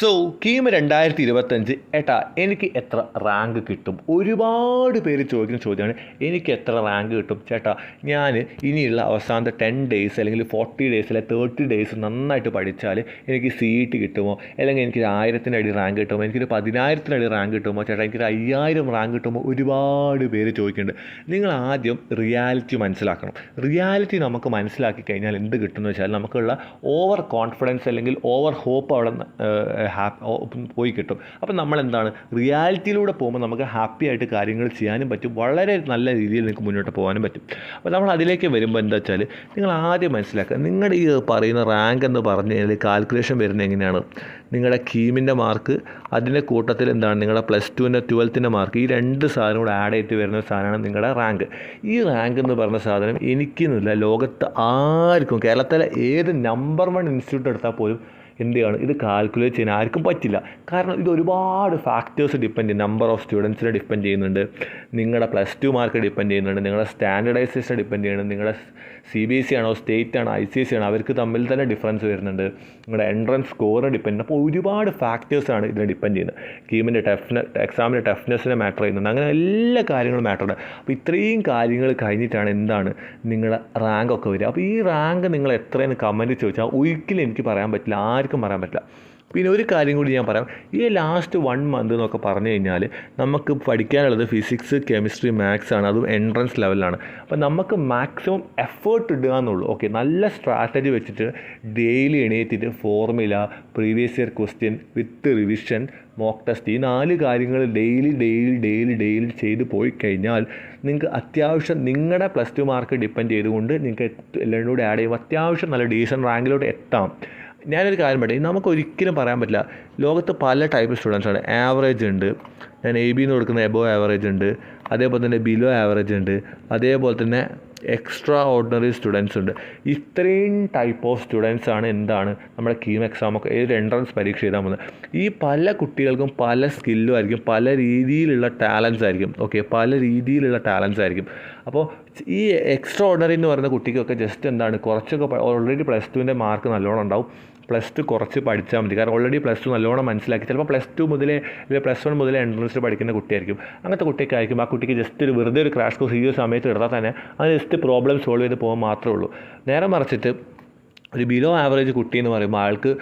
So KEAM രണ്ടായിരത്തി ഇരുപത്തഞ്ച് ഏട്ടാ എനിക്ക് എത്ര റാങ്ക് കിട്ടും? ഒരുപാട് പേര് ചോദിക്കുന്ന ചോദ്യമാണ് എനിക്ക് എത്ര റാങ്ക് കിട്ടും? ചേട്ടാ ഞാൻ ഇനിയുള്ള അവസാനത്തെ ടെൻ ഡേയ്സ് അല്ലെങ്കിൽ ഫോർട്ടി ഡേയ്സ് അല്ലെങ്കിൽ തേർട്ടി ഡേയ്സ് നന്നായിട്ട് പഠിച്ചാൽ എനിക്ക് സീറ്റ് കിട്ടുമോ? അല്ലെങ്കിൽ എനിക്കൊരു ആയിരത്തിന്റെ അടി റാങ്ക് കിട്ടുമോ? എനിക്കൊരു പതിനായിരത്തിനടി റാങ്ക് കിട്ടുമോ? ചേട്ടാ എനിക്കൊരു അയ്യായിരം റാങ്ക് കിട്ടുമോ? ഒരുപാട് പേര് ചോദിക്കുന്നുണ്ട്. നിങ്ങൾ ആദ്യം റിയാലിറ്റി മനസ്സിലാക്കണം. റിയാലിറ്റി നമുക്ക് മനസ്സിലാക്കി കഴിഞ്ഞാൽ എന്ത് കിട്ടുമെന്ന് വെച്ചാൽ നമുക്കുള്ള ഓവർ കോൺഫിഡൻസ് അല്ലെങ്കിൽ ഓവർ ഹോപ്പ് അവിടെ ഹാപ്പി പോയി കിട്ടും. അപ്പം നമ്മൾ എന്താണ് റിയാലിറ്റിയിലൂടെ പോകുമ്പോൾ നമുക്ക് ഹാപ്പി ആയിട്ട് കാര്യങ്ങൾ ചെയ്യാനും പറ്റും. വളരെ നല്ല രീതിയിൽ നിങ്ങൾക്ക് മുന്നോട്ട് പോകാനും പറ്റും. അപ്പോൾ നമ്മൾ അതിലേക്ക് വരുമ്പോൾ എന്താ വെച്ചാൽ നിങ്ങൾ ആദ്യം മനസ്സിലാക്കുക. നിങ്ങളുടെ ഈ പറയുന്ന റാങ്ക് എന്ന് പറഞ്ഞു കഴിഞ്ഞാൽ കാൽക്കുലേഷൻ വരുന്നത് എങ്ങനെയാണ്? നിങ്ങളുടെ കീമിന്റെ മാർക്ക് അതിന്റെ കൂട്ടത്തിൽ എന്താണ്? നിങ്ങളുടെ പ്ലസ് ടുവിന്റെ ട്വൽത്തിന്റെ മാർക്ക് ഈ രണ്ട് സാധനം കൂടെ ആഡ് ചെയ്തിട്ട് വരുന്ന സാധനമാണ് നിങ്ങളുടെ റാങ്ക്. ഈ റാങ്ക് എന്ന് പറഞ്ഞ സാധനം എനിക്കെന്നില്ല. ലോകത്ത് ആർക്കും കേരളത്തിലെ ഏത് നമ്പർ വൺ ഇൻസ്റ്റിറ്റ്യൂട്ട് എടുത്താൽ പോലും എന്ത് ചെയ്യണം ഇത് കാൽക്കുലേറ്റ് ചെയ്യാൻ ആർക്കും പറ്റില്ല. കാരണം ഇത് ഒരുപാട് ഫാക്ടേഴ്സ് ഡിപ്പെൻഡ് ചെയ്യും. നമ്പർ ഓഫ് സ്റ്റുഡൻസിനെ ഡിപ്പെൻഡ് ചെയ്യുന്നുണ്ട്. നിങ്ങളുടെ പ്ലസ് ടു മാർക്ക് ഡിപ്പെൻഡ് ചെയ്യുന്നുണ്ട്. നിങ്ങളുടെ സ്റ്റാൻഡർഡൈസേഷൻ ഡിപ്പെൻഡ് ചെയ്യുന്നുണ്ട്. നിങ്ങളുടെ സി ബി എസ് സി ആണോ സ്റ്റേറ്റ് ആണോ ഐ സി എസ് സി ആണോ അവർക്ക് തമ്മിൽ തന്നെ ഡിഫറൻസ് വരുന്നുണ്ട്. നിങ്ങളുടെ എൻട്രൻസ് സ്കോറിനെ ഡിപ്പെൻഡ് അപ്പോൾ ഒരുപാട് ഫാക്ടേഴ്സാണ് ഇതിനെ ഡിപ്പെൻഡ് ചെയ്യുന്നത്. ഗെയിമിന്റെ ടഫ്നെ എക്സാമിന്റെ ടഫ്നെസ്സിനെ മാറ്റർ ചെയ്യുന്നുണ്ട്. അങ്ങനെ എല്ലാ കാര്യങ്ങളും മാറ്റർ ഉണ്ട്. അപ്പോൾ ഇത്രയും കാര്യങ്ങൾ കഴിഞ്ഞിട്ടാണ് എന്താണ് നിങ്ങളുടെ റാങ്ക് ഒക്കെ വരിക. അപ്പോൾ ഈ റാങ്ക് നിങ്ങൾ എത്രയെന്ന് കമന്റ് ചോദിച്ചാൽ ഒരിക്കലും എനിക്ക് പറയാൻ പറ്റില്ല. ആർക്കും പറയാൻ പറ്റില്ല. പിന്നെ ഒരു കാര്യം കൂടി ഞാൻ പറയാം. ഈ ലാസ്റ്റ് വൺ മന്ത് എന്നൊക്കെ പറഞ്ഞു കഴിഞ്ഞാൽ നമുക്ക് പഠിക്കാനുള്ളത് ഫിസിക്സ് കെമിസ്ട്രി മാത്സ് ആണ്. അതും എൻട്രൻസ് ലെവലിലാണ് അപ്പോൾ നമുക്ക് മാക്സിമം എഫേർട്ട് ഇടുക എന്നുള്ളൂ. ഓക്കെ നല്ല സ്ട്രാറ്റജി വെച്ചിട്ട് ഡെയിലി എണീറ്റിട്ട് formula previous year question with revision mock test ഈ നാല് കാര്യങ്ങൾ ഡെയിലി ഡെയിലി ഡെയിലി ഡെയിലി ചെയ്ത് പോയി കഴിഞ്ഞാൽ നിങ്ങൾക്ക് അത്യാവശ്യം നിങ്ങളുടെ പ്ലസ് ടു മാർക്ക് ഡിപ്പെൻഡ് ചെയ്തുകൊണ്ട് നിങ്ങൾക്ക് എല്ലാവരും കൂടി ആഡ് ചെയ്യുമ്പോൾ അത്യാവശ്യം നല്ല ഡീസന്റ് റാങ്കിലോട്ട് എത്താം. ഞാനൊരു കാര്യം പറയട്ടെ നമുക്ക് ഒരിക്കലും പറയാൻ പറ്റില്ല. ലോകത്ത് പല ടൈപ്പ് സ്റ്റുഡൻസ് ആണ്. ആവറേജ് ഉണ്ട്. ഞാൻ എ ബിന്ന് കൊടുക്കുന്ന എബോ ആവറേജ് ഉണ്ട്. അതേപോലെ തന്നെ ബിലോ ആവറേജ് ഉണ്ട്. അതേപോലെ തന്നെ എക്സ്ട്രാ ഓർഡിനറി സ്റ്റുഡൻസ് ഉണ്ട്. ഇത്രയും ടൈപ്പ് ഓഫ് സ്റ്റുഡൻസ് ആണ് എന്താണ് നമ്മുടെ കീം എക്സാമൊക്കെ ഏത് എൻട്രൻസ് പരീക്ഷ എഴുതാൻ പോകുന്നത്. ഈ പല കുട്ടികൾക്കും പല സ്കില്ലും ആയിരിക്കും. പല രീതിയിലുള്ള ടാലൻസ് ആയിരിക്കും. ഓക്കെ പല രീതിയിലുള്ള ടാലൻസ് ആയിരിക്കും. അപ്പോൾ ഈ എക്സ്ട്രാ ഓർഡിനറി എന്ന് പറയുന്ന കുട്ടിക്കൊക്കെ ജസ്റ്റ് എന്താണ് കുറച്ചൊക്കെ ഓൾറെഡി പ്ലസ് ടുവിന്റെ മാർക്ക് നല്ലോണം ഉണ്ടാവും. പ്ലസ് ടു കുറച്ച് പഠിച്ചാൽ മതി. കാരണം ഓൾറെഡി പ്ലസ് ടു നല്ലോണം മനസ്സിലാക്കി. ചിലപ്പോൾ പ്ലസ് ടു മുതലേ അല്ലെങ്കിൽ പ്ലസ് വൺ മുതലേ എൻട്രൻസിൽ പഠിക്കുന്ന കുട്ടിയായിരിക്കും. അങ്ങനത്തെ കുട്ടിയൊക്കെ ആയിരിക്കും. ആ കുട്ടിക്ക് ജസ്റ്റ് ഒരു വെറുതെ ഒരു ക്രാഷ് കോഴ്സ് ഈ ഒരു സമയത്ത് എടുത്താൽ തന്നെ. അത് ജസ്റ്റ് പ്രോബ്ലം സോൾവ് ചെയ്ത് പോകാൻ മാത്രമേ ഉള്ളൂ. നേരെ മറിച്ചിട്ട് ഒരു ബിലോ ആവറേജ് കുട്ടി എന്ന് പറയുമ്പോൾ ആൾക്ക്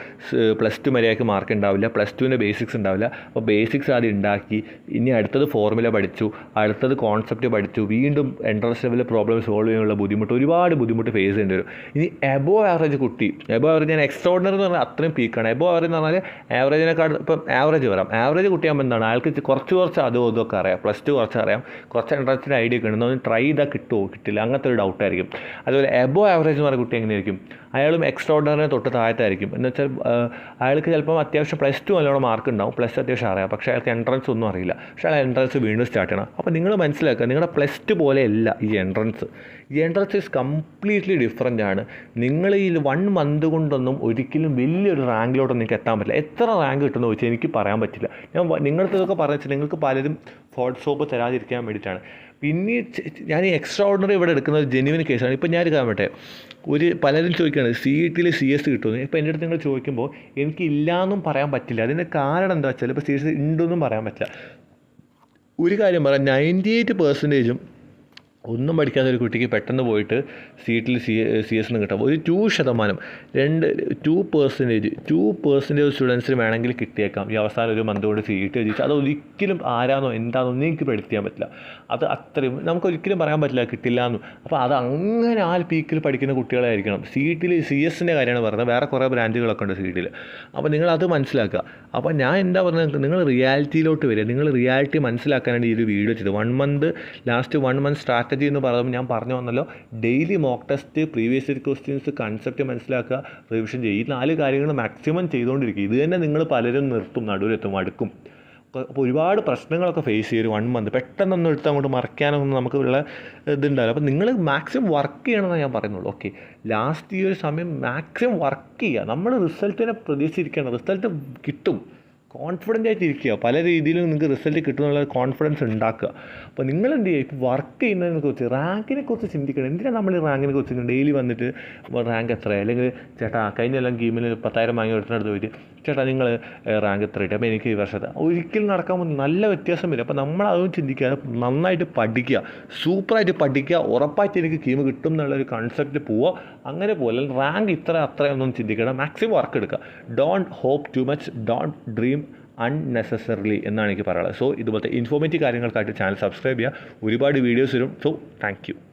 പ്ലസ് ടു മര്യാദയ്ക്ക് മാർക്ക് ഉണ്ടാവില്ല. പ്ലസ് ടുവിന്റെ ബേസിക്സ് ഉണ്ടാവില്ല. അപ്പോൾ ബേസിക്സ് ആദ്യം ഉണ്ടാക്കി. ഇനി അടുത്തത് ഫോർമുല പഠിച്ചു. അടുത്തത് കോൺസെപ്റ്റ് പഠിച്ചു. വീണ്ടും എൻട്രൻസ് ലെവലിൽ പ്രോബ്ലം സോൾവ് ചെയ്യാനുള്ള ബുദ്ധിമുട്ട് ഒരുപാട് ബുദ്ധിമുട്ട് ഫേസ് ചെയ്യേണ്ടി വരും. ഇനി എബോ ആവറേജ് കുട്ടി. എബോ ആവറേജ് ഞാൻ എക്സ്ട്രോർഡിനറി എന്ന് പറഞ്ഞാൽ അത്രയും പീക്കാണ് എബോ ആവറേജ് എന്ന് പറഞ്ഞാൽ ആവറേജിനെക്കാൾ ഇപ്പം ആവറേജ് വരാം. ആവറേജ് കുട്ടിയാകുമ്പോൾ എന്താണ്? അയാൾക്ക് കുറച്ച് കുറച്ച് അതോ ഇതൊക്കെ അറിയാം. പ്ലസ് ടു കുറച്ച് അറിയാം. കുറച്ച് എൻട്രൻസിന്റെ ഐഡിയ ഒക്കെ ഉണ്ട്. ട്രൈ ചെയ്താൽ കിട്ടുമോ കിട്ടില്ല. അങ്ങനത്തെ ഒരു ഡൗട്ടായിരിക്കും അതുപോലെ എബോ ആവറേജ് എന്ന് പറയുന്ന കുട്ടി എങ്ങനെയായിരിക്കും? അയാളും എക്സ്ട്രാ ഓർഡിനറി തൊട്ട് താഴത്തായിരിക്കും. എന്ന് വെച്ചാൽ അയാൾക്ക് ചിലപ്പം അത്യാവശ്യം പ്ലസ് ടു നല്ലോണം മാർക്ക് ഉണ്ടാവും. പ്ലസ് അത്യാവശ്യം അറിയാം. പക്ഷേ അയാൾക്ക് എൻട്രൻസ് ഒന്നും അറിയില്ല. പക്ഷേ അയാൾ എൻട്രൻസ് വീണ്ടും സ്റ്റാർട്ട് ചെയ്യണം. അപ്പോൾ നിങ്ങൾ മനസ്സിലാക്കുക നിങ്ങളുടെ പ്ലസ് ടു പോലെയല്ല ഈ എൻട്രൻസ് ഈ എൻട്രൻസ് ഈസ് കംപ്ലീറ്റ്ലി ഡിഫറന്റ് ആണ്. നിങ്ങൾ ഈ വൺ മന്ത് കൊണ്ടൊന്നും ഒരിക്കലും വലിയൊരു റാങ്കിലോട്ടൊന്നും നിങ്ങൾക്ക് എത്താൻ പറ്റില്ല. എത്ര റാങ്ക് കിട്ടുമെന്ന് ചോദിച്ചാൽ എനിക്ക് പറയാൻ പറ്റില്ല. ഞാൻ നിങ്ങളുടെ ഇതൊക്കെ പറഞ്ഞു വെച്ചാൽ നിങ്ങൾക്ക് പലരും ഫോട്ട്സോപ്പ് തരാതിരിക്കാൻ വേണ്ടിയിട്ടാണ്. പിന്നെ ഞാൻ ഈ എക്സ്ട്രാ ഓർഡിനറി ഇവിടെ എടുക്കുന്ന ഒരു ജെന്യുവൻ കേസാണ് ഇപ്പം ഞാൻ എടുക്കാൻ പറ്റേ ഒരു പലരും ചോദിക്കുകയാണ് സി ഇ ടിയിൽ സി എസ് കിട്ടുമെന്ന്. ഇപ്പോൾ എന്റെ അടുത്ത് നിങ്ങൾ ചോദിക്കുമ്പോൾ എനിക്ക് ഇല്ലയെന്നും പറയാൻ പറ്റില്ല. അതിന്റെ കാരണം എന്താ വെച്ചാൽ ഇപ്പോൾ സി എസ് ഉണ്ടെന്നും പറയാൻ പറ്റില്ല. ഒരു കാര്യം പറയാം നയന്റി എയ്റ്റ് പെർസെന്റേജും ഒന്നും പഠിക്കാത്ത ഒരു കുട്ടിക്ക് പെട്ടെന്ന് പോയിട്ട് സീറ്റിൽ സി സി എസ് കിട്ടാം. ഒരു ടു ശതമാനം. രണ്ട് ടു പേഴ്സന്റേജ് ടു പേഴ്സന്റേജ് സ്റ്റുഡൻസിന് വേണമെങ്കിൽ കിട്ടിയേക്കാം. ഈ അവസാനം ഒരു മന്ത് കൊണ്ട് സീറ്റ് ചോദിച്ചാൽ അത് ഒരിക്കലും ആരാന്നോ എന്താണോ ഒന്നും എനിക്ക് predict ചെയ്യാൻ പറ്റില്ല. അത് അത്രയും നമുക്ക് ഒരിക്കലും പറയാൻ പറ്റില്ല കിട്ടില്ല എന്ന് അപ്പോൾ അത് അങ്ങനെ ആ പീക്കിൽ പഠിക്കുന്ന കുട്ടികളായിരിക്കണം. സീറ്റിൽ സി എസിന്റെ കാര്യമാണ് പറഞ്ഞത്. വേറെ കുറേ ബ്രാൻഡുകളൊക്കെ ഉണ്ട് സീറ്റിൽ. അപ്പോൾ നിങ്ങൾ അത് മനസ്സിലാക്കുക. അപ്പോൾ ഞാൻ എന്താ പറഞ്ഞത്? നിങ്ങൾ റിയാലിറ്റിയിലോട്ട് വരിക. നിങ്ങൾ റിയാലിറ്റി മനസ്സിലാക്കാനാണ് ഈ ഒരു വീഡിയോ ചെയ്തത്. One month last one month strategy എന്ന് പറയുമ്പോൾ ഞാൻ പറഞ്ഞു വന്നല്ലോ daily mock test previous year questions concept മനസ്സിലാക്കുക റിവിഷൻ ചെയ്യുക. ഈ നാല് കാര്യങ്ങൾ മാക്സിമം ചെയ്തുകൊണ്ടിരിക്കുക. ഇത് തന്നെ നിങ്ങൾ പലരും നിർത്തും നടുവിലെത്തും അടുക്കും. അപ്പോൾ ഒരുപാട് പ്രശ്നങ്ങളൊക്കെ ഫേസ് ചെയ്യും വൺ മന്ത് പെട്ടെന്നൊന്നും എടുത്ത് അങ്ങോട്ട് മറക്കാനൊന്നും നമുക്ക് ഉള്ള ഇതുണ്ടാവില്ല. അപ്പോൾ നിങ്ങൾ മാക്സിമം വർക്ക് ചെയ്യണമെന്ന് ഞാൻ പറയുന്നുള്ളൂ. ഓക്കെ ലാസ്റ്റ് ഈ ഒരു സമയം മാക്സിമം വർക്ക് ചെയ്യുക. നമ്മൾ റിസൾട്ടിനെ പ്രതീക്ഷിച്ചിരിക്കണം. റിസൾട്ട് കിട്ടും. കോൺഫിഡന്റ് ആയിട്ട് ഇരിക്കുക പല രീതിയിലും നിങ്ങൾക്ക് റിസൾട്ട് കിട്ടുമെന്നുള്ള കോൺഫിഡൻസ് ഉണ്ടാക്കുക. അപ്പോൾ നിങ്ങൾ എന്ത് ചെയ്യുക? ഇപ്പോൾ വർക്ക് ചെയ്യുന്നതിനെ കുറിച്ച് റാങ്കിനെ കുറിച്ച് ചിന്തിക്കണം. എന്തിനാണ് നമ്മൾ റാങ്കിനെ കുറിച്ച് ഡെയിലി വന്നിട്ട് റാങ്ക് എത്ര അല്ലെങ്കിൽ ചേട്ടാ കഴിഞ്ഞ എല്ലാം ഗെയിമിൽ പത്തായിരം വാങ്ങി കൊടുത്തിനടുത്ത് പോയിട്ട് ചേട്ടാ നിങ്ങൾ റാങ്ക് എത്ര കിട്ടി അപ്പോൾ എനിക്ക് ഈ വർഷത്തെ ഒരിക്കലും നടക്കാൻ പോകുന്ന നല്ല വ്യത്യാസം വരും. അപ്പോൾ നമ്മൾ അതൊന്നും ചിന്തിക്കാതെ നന്നായിട്ട് പഠിക്കുക സൂപ്പറായിട്ട് പഠിക്കുക ഉറപ്പായിട്ട് എനിക്ക് ഗെയിം കിട്ടും എന്നുള്ളൊരു കൺസെപ്റ്റ് പോവുക. അങ്ങനെ പോലെ റാങ്ക് ഇത്ര അത്രയൊന്നും ചിന്തിക്കണം. മാക്സിമം വർക്ക് എടുക്കുക. Don't hope too much don't dream unnecessarily എന്നാണ് എനിക്ക് പറയാനുള്ളത്. സോ ഇതുപോലത്തെ ഇൻഫോർമേറ്റീവ് കാര്യങ്ങൾക്കായിട്ട് ചാനൽ സബ്സ്ക്രൈബ് ചെയ്യുക. ഒരുപാട് വീഡിയോസ് വരും. So thank